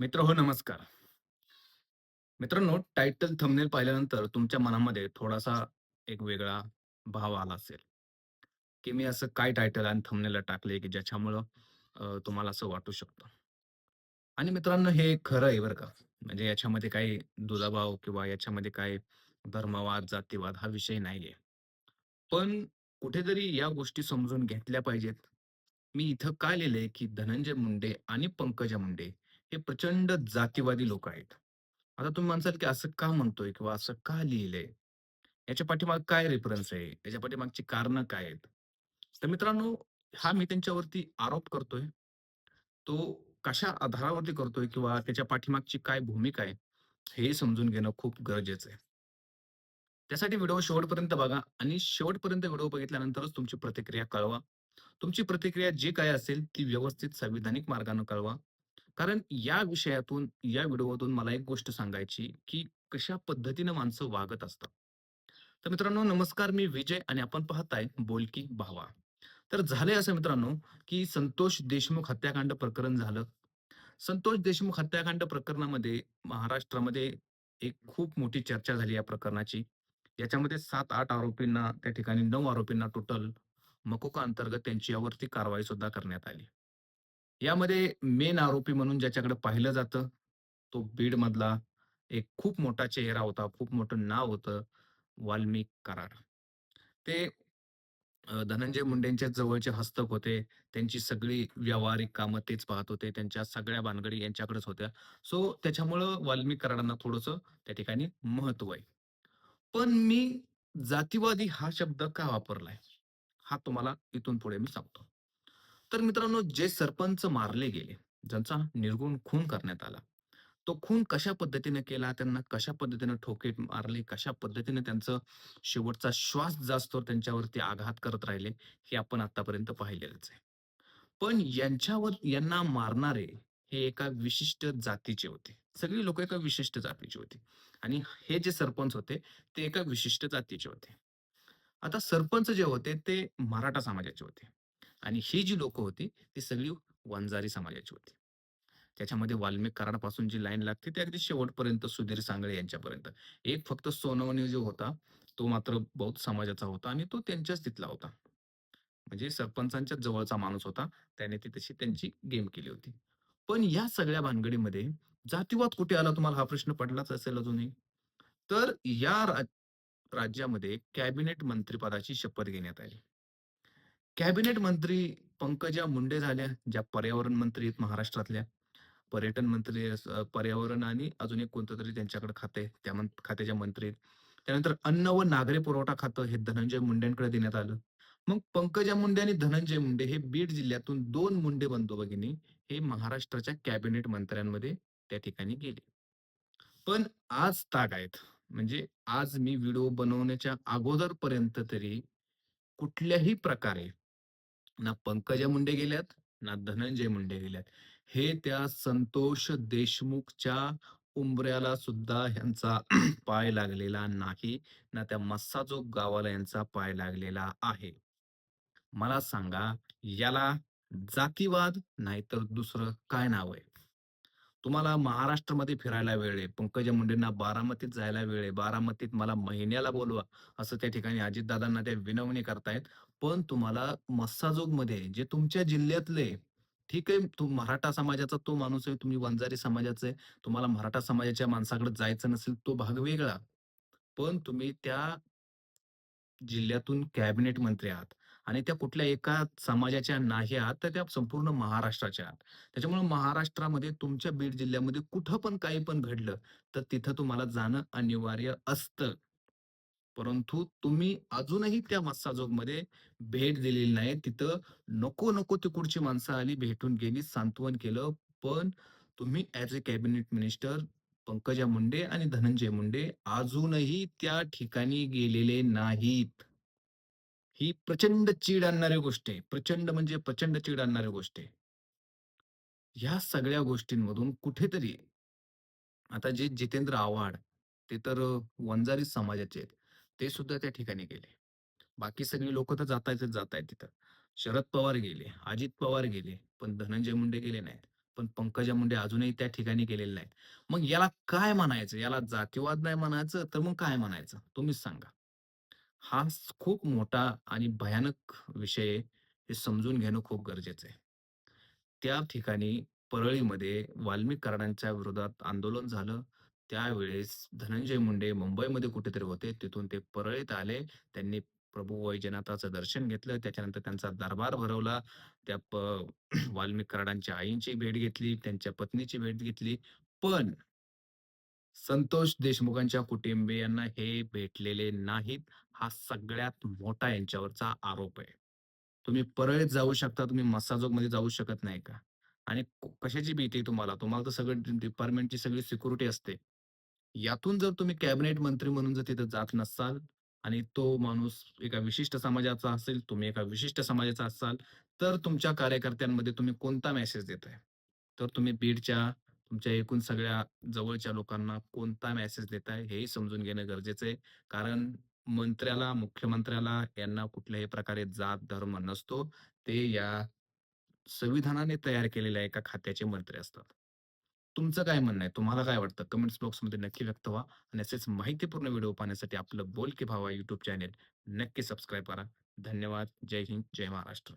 मित्र हो नमस्कार. मित्रांनो टायटल थंबनेल पाहिल्यानंतर तुमच्या मनामध्ये थोडासा एक वेगळा भाव आला असेल, की मी असं काय टायटल आणि थंबनेलला टाकले, की ज्याच्यामुळं तुम्हाला असं वाटू शकतं. आणि मित्रांनो हे खरं आहे बरं का. म्हणजे याच्यामध्ये काही दुजाभाव किंवा याच्यामध्ये काही धर्मवाद, जातीवाद हा विषय नाहीये. पण कुठेतरी या गोष्टी समजून घेतल्या पाहिजेत. मी इथं काय लिहिलंय, की धनंजय मुंडे आणि पंकजा मुंडे हे प्रचंड जातीवादी लोक आहेत. आता तुम्ही म्हणसाल, की असं का म्हणतोय किंवा असं का लिहिलंय? याच्या पाठीमागे काय रेफरन्स आहे? याच्या पाठीमागची कारणं काय आहेत? तर मित्रांनो, हा मी त्यांच्यावरती आरोप करतोय. तो कशा आधारावरती करतोय किंवा त्याच्या पाठीमागची काय भूमिका आहे, हे समजून घेणं खूप गरजेचं आहे. त्यासाठी व्हिडिओ शेवटपर्यंत बघा आणि शेवटपर्यंत व्हिडिओ बघितल्यानंतरच तुमची प्रतिक्रिया कळवा. तुमची प्रतिक्रिया जी काही असेल ती व्यवस्थित संविधानिक मार्गाने कळवा. कारण या विषयातून, या व्हिडिओतून मला एक गोष्ट सांगायची, की कशा पद्धतीनं माणसं वागत असतात. तर मित्रांनो नमस्कार, मी विजय आणि आपण पाहताय बोलकी भावा. तर झालंय असं मित्रांनो, की संतोष देशमुख हत्याकांड प्रकरण झालं. संतोष देशमुख हत्याकांड प्रकरणामध्ये महाराष्ट्रामध्ये एक खूप मोठी चर्चा झाली या प्रकरणाची. याच्यामध्ये 7-8 आरोपींना त्या ठिकाणी नऊ आरोपींना टोटल मकोका अंतर्गत त्यांची यावरती कारवाई सुद्धा करण्यात आली. यामध्ये मेन आरोपी म्हणून ज्याच्याकडे पाहिलं जातं, तो बीड मधला एक खूप मोठा चेहरा होता, खूप मोठं नाव होतं, वाल्मिक करार ते धनंजय मुंडेंच्या जवळचे हस्तक होते. त्यांची सगळी व्यावहारिक कामं तेच पाहत होते. त्यांच्या सगळ्या भानगडी यांच्याकडेच होत्या. सो त्याच्यामुळं वाल्मिक कराडांना थोडंसं त्या ठिकाणी महत्त्व आहे. पण मी जातीवादी हा शब्द का वापरलाय? हा तुम्हाला इथून पुढे मी सांगतो. तर मित्रांनो, जे सरपंच मारले गेले, ज्यांचा निर्गुण खून करण्यात आला. तो खून कशा पद्धतीने केला, त्यांना कशा पद्धतीने ठोके मारले, कशा पद्धतीने त्यांचं शेवटचा श्वास जास्त त्यांच्यावरती आघात करत राहिले, हे आपण आतापर्यंत पाहिलेलंच आहे. पण यांच्यावर यांना मारणारे हे एका विशिष्ट जातीचे होते. सगळी लोक एका विशिष्ट जातीची होती आणि हे जे सरपंच होते, ते एका विशिष्ट जातीचे होते. आता सरपंच जे होते ते मराठा समाजाचे होते आणि ही जी लोक होती, ती सगळी वंजारी समाजाची होती. त्याच्यामध्ये वाल्मिक कराडापासून जी लाईन लागते, ती अगदी शेवटपर्यंत सुधीर सांगळे यांच्यापर्यंत. एक फक्त सोनवणी जो होता, तो मात्र बौद्ध समाजाचा होता आणि तो त्यांच्याच तिथला होता. म्हणजे सरपंचांच्याच जवळचा माणूस होता. त्याने ती तशी त्यांची गेम केली होती. पण या सगळ्या भानगडीमध्ये जातीवाद कुठे आला तुम्हाला हा प्रश्न पडलाच असेल अजूनही. तर या राज्यामध्ये कॅबिनेट मंत्रिपदाची शपथ घेण्यात आली. कॅबिनेट मंत्री पंकजा मुंडे झाल्या, ज्या पर्यावरण मंत्री आहेत महाराष्ट्रातल्या. पर्यटन मंत्री अस पर्यावरण आणि अजून एक कोणतं तरी त्यांच्याकडे खाते त्या मं खात्याच्या मंत्री आहेत. त्यानंतर अन्न व नागरी पुरवठा खातं हे धनंजय मुंडेंकडे देण्यात आलं. मग पंकजा मुंडे आणि धनंजय मुंडे हे बीड जिल्ह्यातून दोन मुंडे बंधू भगिनी हे महाराष्ट्राच्या कॅबिनेट मंत्र्यांमध्ये त्या ठिकाणी गेले. पण आज तागायत म्हणजे आज मी व्हिडिओ बनवण्याच्या अगोदरपर्यंत तरी कुठल्याही प्रकारे ना पंकजा मुंडे गेल्यात, ना धनंजय मुंडे गेल्यात. हे त्या संतोष देशमुखच्या उंबऱ्याला सुद्धा यांचा पाय लागलेला नाही. ना त्या मस्साजोग गावाला यांचा पाय लागलेला आहे. मला सांगा, याला जातीवाद नाहीतर दुसरं काय नाव आहे? तुम्हाला महाराष्ट्रामध्ये फिरायला वेळ आहे. पंकजा मुंडेंना बारामतीत जायला वेळ आहे. बारामतीत मला महिन्याला बोलवा, असं त्या ठिकाणी अजितदादांना त्या विनवणी करतायत. पण तुम्हाला मस्साजोगमध्ये जे तुमच्या जिल्ह्यातले, ठीक आहे, तो मराठा समाजाचा तो माणूस आहे, तुम्ही वंजारी समाजाचे आहे. तुम्हाला मराठा समाजाच्या माणसाकडे जायचं नसेल, तो भाग वेगळा. पण तुम्ही त्या जिल्ह्यातून कॅबिनेट मंत्री आहात आणि त्या कुठल्या एका समाजाच्या नाही आहात, तर त्या संपूर्ण महाराष्ट्राच्या आहात. त्याच्यामुळे महाराष्ट्रामध्ये तुमच्या बीड जिल्ह्यामध्ये कुठं पण काही पण घडलं, तर तिथं तुम्हाला जाणं अनिवार्य असतं. परंतु तुम्ही अजूनही त्या मस्साजोगमध्ये भेट दिलेली नाही. तिथं नको-नको तिकडची माणसं आली, भेटून गेली, सांत्वन केलं. पण तुम्ही as a cabinet minister Pankaja Munde आणि धनंजय मुंडे अजूनही त्या ठिकाणी गेलेले नाहीत. ही प्रचंड चीड आणणारी गोष्ट आहे. प्रचंड म्हणजे प्रचंड चीड आणणारी गोष्ट आहे. ह्या सगळ्या गोष्टींमधून कुठेतरी आता जे जितेंद्र आव्हाड, ते तर वंजारी समाजाचे आहेत. ते सुद्धा त्या ठिकाणी गेले. बाकी सगळी लोक तर जातायत जातायत तिथं. शरद पवार गेले, अजित पवार गेले, पण धनंजय मुंडे गेले नाहीत. पण पंकजा मुंडे अजूनही त्या ठिकाणी गेलेले नाहीत. मग याला काय म्हणायचं? याला जातीवाद नाही म्हणायचं, तर मग काय म्हणायचं? तुम्हीच सांगा. हा स खूप मोठा आणि भयानक विषय आहे. हे समजून घेणं खूप गरजेचं आहे. त्या ठिकाणी परळीमध्ये वाल्मिक विरोधात आंदोलन झालं. त्यावेळेस धनंजय मुंडे मुंबईमध्ये कुठेतरी होते. तिथून ते परळीत आले. त्यांनी प्रभू वैजनाथाचं दर्शन घेतलं. त्याच्यानंतर त्यांचा दरबार भरवला. त्या प वाल्मिक कराडांच्या आईंची भेट घेतली, त्यांच्या पत्नीची भेट घेतली. पण संतोष देशमुखांच्या कुटुंबियांना हे भेटलेले नाहीत. हा सगळ्यात मोठा यांच्यावरचा आरोप आहे. तुम्ही परळीत जाऊ शकता, तुम्ही मस्साजोगमध्ये जाऊ शकत नाही का? आणि कशाची भीती तुम्हाला? तुम्हाला तर सगळं डिपार्टमेंटची सगळी सिक्युरिटी असते. यातून जर तुम्ही कॅबिनेट मंत्री म्हणून जर तिथे जात नसाल आणि तो माणूस एका विशिष्ट समाजाचा असेल, तुम्ही एका विशिष्ट समाजाचा असाल, तर तुमच्या कार्यकर्त्यांमध्ये तुम्ही कोणता मेसेज देताय? तर तुम्ही बीडच्या तुमच्या एकूण सगळ्या जवळच्या लोकांना कोणता मेसेज देताय हेही समजून घेणं गरजेचं आहे. कारण मंत्र्याला, मुख्यमंत्र्याला यांना कुठल्याही प्रकारे जात, धर्म नसतो. ते या संविधानाने तयार केलेल्या एका खात्याचे मंत्री असतात. तुमचं काय म्हणणं आहे? तुम्हाला काय वाटतं? कमेंट्स बॉक्समध्ये नक्की व्यक्त व्हा आणि असेच माहितीपूर्ण व्हिडिओ पाहण्यासाठी आपलं बोल की भावा युट्यूब चॅनेल नक्की सबस्क्राईब करा. धन्यवाद. जय हिंद, जय महाराष्ट्र.